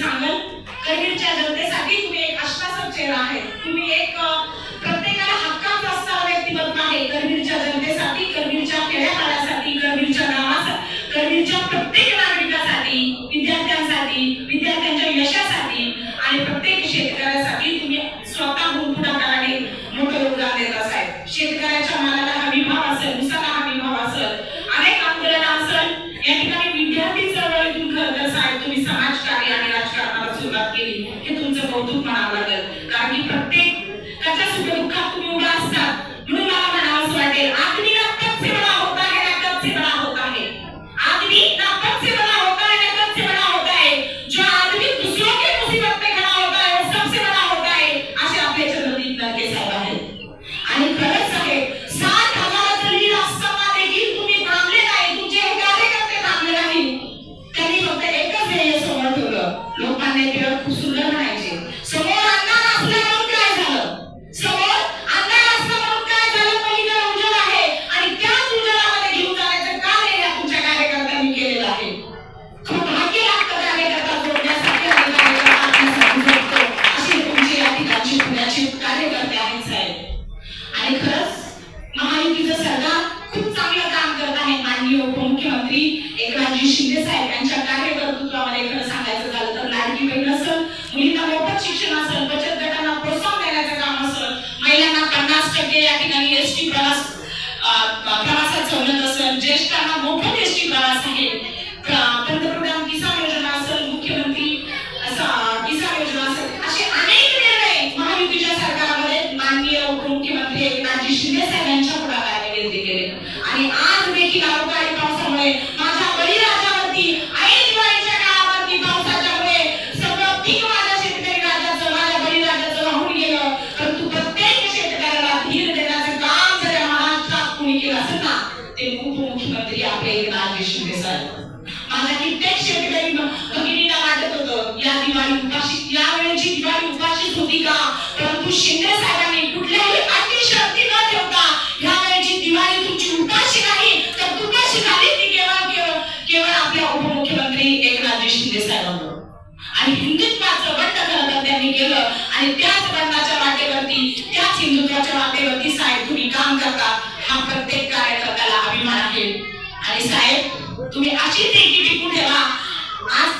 सांगल करिअरच्या जनतेसाठी तुम्ही एक आश्वासक चेहरा आहे. तुम्ही एक प्रत्येकाला हक्काचं असणारा व्यक्तिमत्व आहे. करवीरच्या जनतेसाठी करवीरच्या खेड्यापाड्यासाठी करवीरच्या गावासाठी करवीरच्या प्रत्येक नागरिकासाठी विद्यार्थ्यांसाठी विद्यार्थ्यांच्या यशासाठी आणि प्रत्येक शेतकऱ्यासाठी तुम्ही स्वतःहून पुढाकाराने मोठं योगदान देत असाल. शेतकऱ्याच्या मालाला हमी भाव असेल उसाला हमी भाव असेल अनेक आंदोलन असेल या ठिकाणी समोर असलं म्हणून काय झालं? समोर असलं म्हणून काय झालं? पलीकडे आहे. आणि त्याच उजेडामध्ये घेऊन जाण्याचं कार्य या तुमच्या कार्यकर्त्यांनी केलेलं आहे. खूप भाग्य लागतं कार्यकर्ता जोडण्यासाठी आणि कार्यकर्ता जोडतो. अशी तुमची या ठिकाणची पुण्याची कार्यकर्ते आहेत साहेब. आणि खरंच महायुतीचं सरकार खूप चांगलं काम करत आहे. माननीय उपमुख्यमंत्री एकनाथजी शिंदे साहेब यांच्या कार्यकर्तृत्वामध्ये खरं सांगायचं टक्के या ठिकाणी एस टी प्रवास प्रवासात सवलत असेल ज्येष्ठांना मोफत एस टी प्रवास आहे. पंतप्रधान किसान योजना असेल मुख्यमंत्री किसान योजना असेल असे अनेक निर्णय महायुतीच्या सरकारमध्ये माननीय उपमुख्यमंत्री एकनाथजी शिंदे साहेब यांच्या पुढाकाराने घेतले गेले. आणि आज देखील अवकाळी पावसामुळे माझ्या बळीराजावरती ऐन शिंदे साहेबांनी कुठल्याही न ठेवता वेळेची दिवाळी तुमची उपाशी नाही तर तुपाशी झाली ती केवळ केवळ केवळ आपल्या उपमुख्यमंत्री एकनाथजी शिंदे आणि हिंदुत्वाचं बंड खरं तर त्यांनी केलं आणि त्याच बंडाच्या वाटेवरती त्याच हिंदुत्वाच्या वाटेवरती साहेब तुम्ही काम करता हा प्रत्येक कार्यकर्त्याला अभिमान आहे. आणि साहेब तुम्ही अशीच एकी ठेवा? आज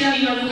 Gracias.